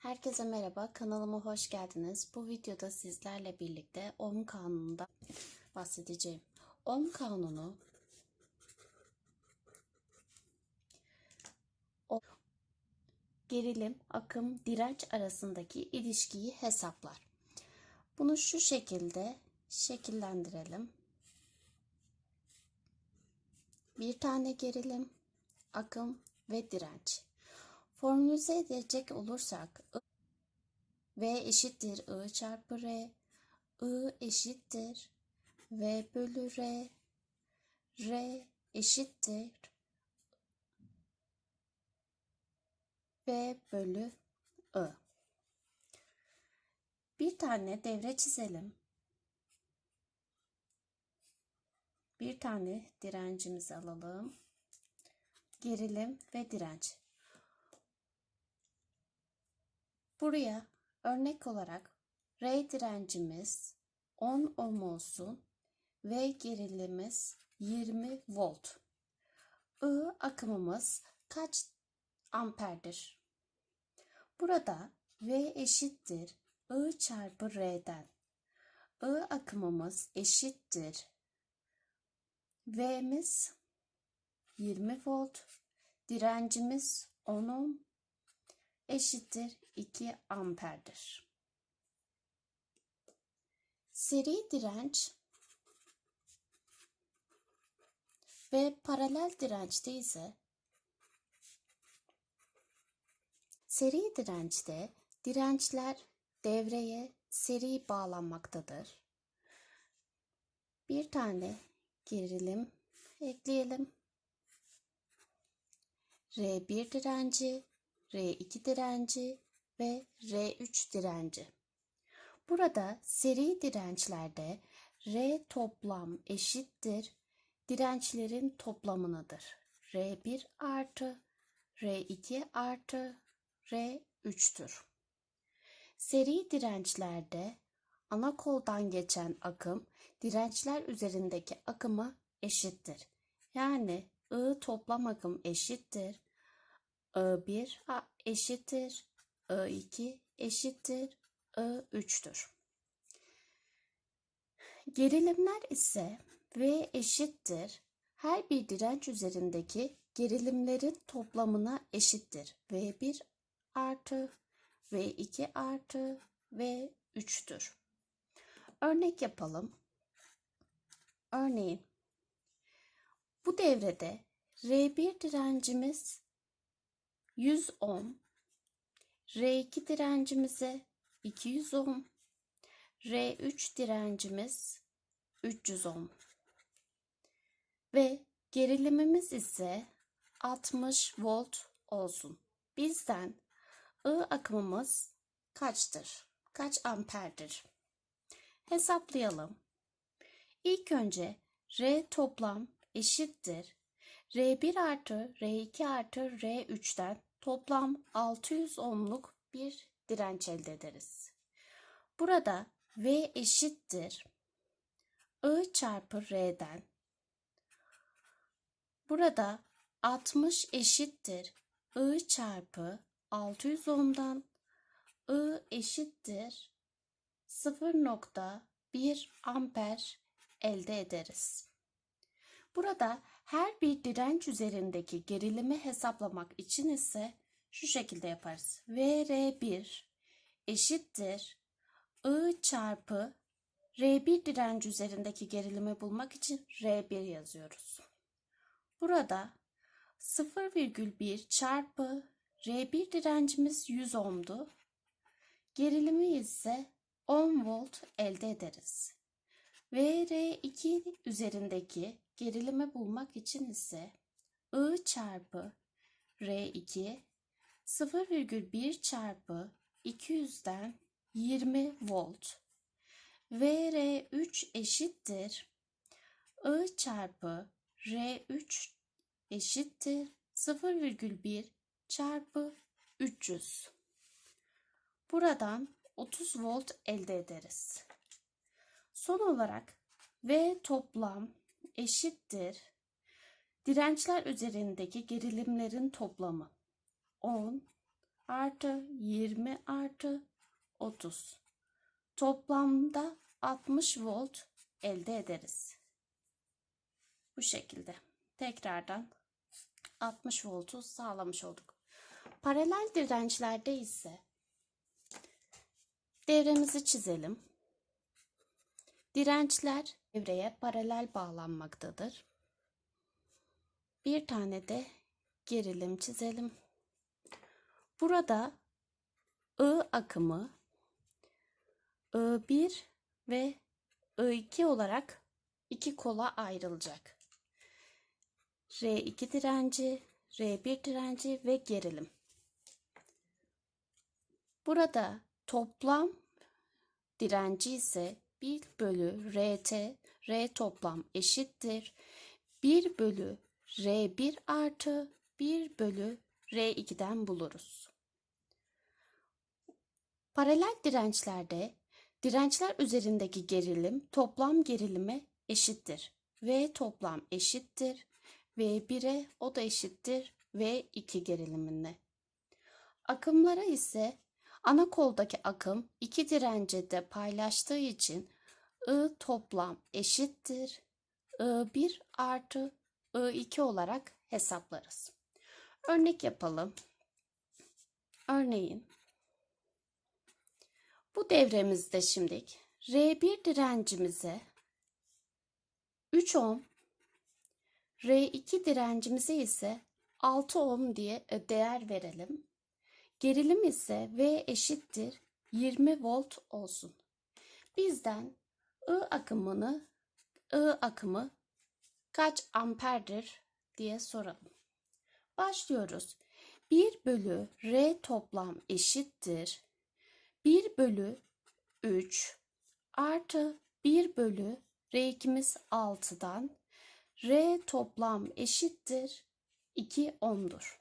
Herkese merhaba, kanalıma hoş geldiniz. Bu videoda sizlerle birlikte Ohm kanununda bahsedeceğim. Ohm kanunu gerilim, akım, direnç arasındaki ilişkiyi hesaplar. Bunu şu şekilde şekillendirelim. Bir tane gerilim, akım ve direnç. Formülize edecek olursak V eşittir I çarpı R, I eşittir V bölü R, R eşittir V bölü I. Bir tane devre çizelim. Bir tane direncimizi alalım. Gerilim ve direnç. Buraya örnek olarak R direncimiz 10 ohm olsun ve gerilimimiz 20 volt. I akımımız kaç amperdir? Burada V eşittir I çarpı R'den. I akımımız eşittir. V'miz 20 volt. Direncimiz 10 ohm eşittir 2 amperdir. Seri direnç ve paralel dirençte ise seri dirençte dirençler devreye seri bağlanmaktadır. Bir tane gerilim ekleyelim. R1 direnci R2 direnci ve R3 direnci. Burada seri dirençlerde R toplam eşittir dirençlerin toplamınıdır. R1 artı R2 artı R3'tür. Seri dirençlerde ana koldan geçen akım dirençler üzerindeki akıma eşittir. Yani I toplam akım eşittir I1 a- eşittir I2 eşittir I3'tür. Gerilimler ise V eşittir her bir direnç üzerindeki gerilimlerin toplamına eşittir. V1 artı V2 artı V3'tür. Örnek yapalım. Örneğin bu devrede R1 direncimiz 100 ohm, R2 direncimize 200 ohm, R3 direncimiz 300 ohm ve gerilimimiz ise 60 volt olsun. Bizden I akımımız kaçtır? Kaç amperdir? Hesaplayalım. İlk önce R toplam eşittir. R1 artı R2 artı R3'ten toplam 600 ohmluk bir direnç elde ederiz. Burada V eşittir. I çarpı R'den. Burada 60 eşittir. I çarpı 600 ohmdan. I eşittir 0.1 amper elde ederiz. Burada her bir direnç üzerindeki gerilimi hesaplamak için ise şu şekilde yaparız. VR1 eşittir I çarpı R1 direnci üzerindeki gerilimi bulmak için R1 yazıyoruz. Burada 0,1 çarpı R1 direncimiz 100 ohmdu. Gerilimi ise 10 volt elde ederiz. VR2 üzerindeki gerilimi bulmak için ise I çarpı R2 0,1 çarpı 200'den 20 volt VR3 eşittir I çarpı R3 eşittir 0,1 çarpı 300. Buradan 30 volt elde ederiz. Son olarak V toplam eşittir dirençler üzerindeki gerilimlerin toplamı 10 artı 20 artı 30. Toplamda 60 volt elde ederiz. Bu şekilde. Tekrardan 60 voltu sağlamış olduk. Paralel dirençlerde ise devremizi çizelim. Dirençler devreye paralel bağlanmaktadır. Bir tane de gerilim çizelim. Burada I akımı I1 ve I2 olarak iki kola ayrılacak. R2 direnci, R1 direnci ve gerilim. Burada toplam direnci ise 1 bölü RT, R toplam eşittir. 1 bölü R1 artı 1 bölü R2'den buluruz. Paralel dirençlerde dirençler üzerindeki gerilim toplam gerilime eşittir. V toplam eşittir. V1'e o da eşittir V2 gerilimine. Akımlara ise ana koldaki akım iki dirence de paylaştığı için I toplam eşittir. I1 artı I2 olarak hesaplarız. Örnek yapalım. Örneğin bu devremizde şimdilik R1 direncimize 3 ohm, R2 direncimize ise 6 ohm diye değer verelim. Gerilim ise V eşittir 20 volt olsun. Bizden I akımını I akımı kaç amperdir diye soralım. Başlıyoruz. 1 bölü R toplam eşittir. 1 bölü 3 artı 1 bölü R2'miz 6'dan R toplam eşittir 2 ohm'dur.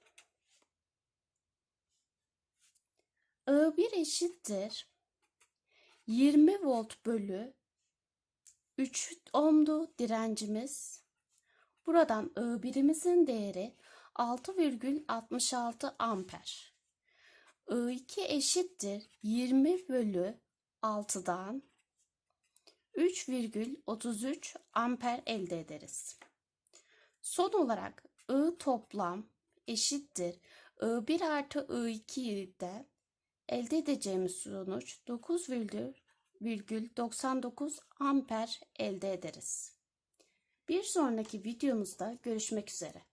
I1 eşittir 20 volt bölü 3 ohm'du direncimiz. Buradan I1'imizin değeri 6,66 amper. I2 eşittir 20 bölü 6'dan 3,33 amper elde ederiz. Son olarak I toplam eşittir I1 artı I2'de elde edeceğimiz sonuç 9,99 amper elde ederiz. Bir sonraki videomuzda görüşmek üzere.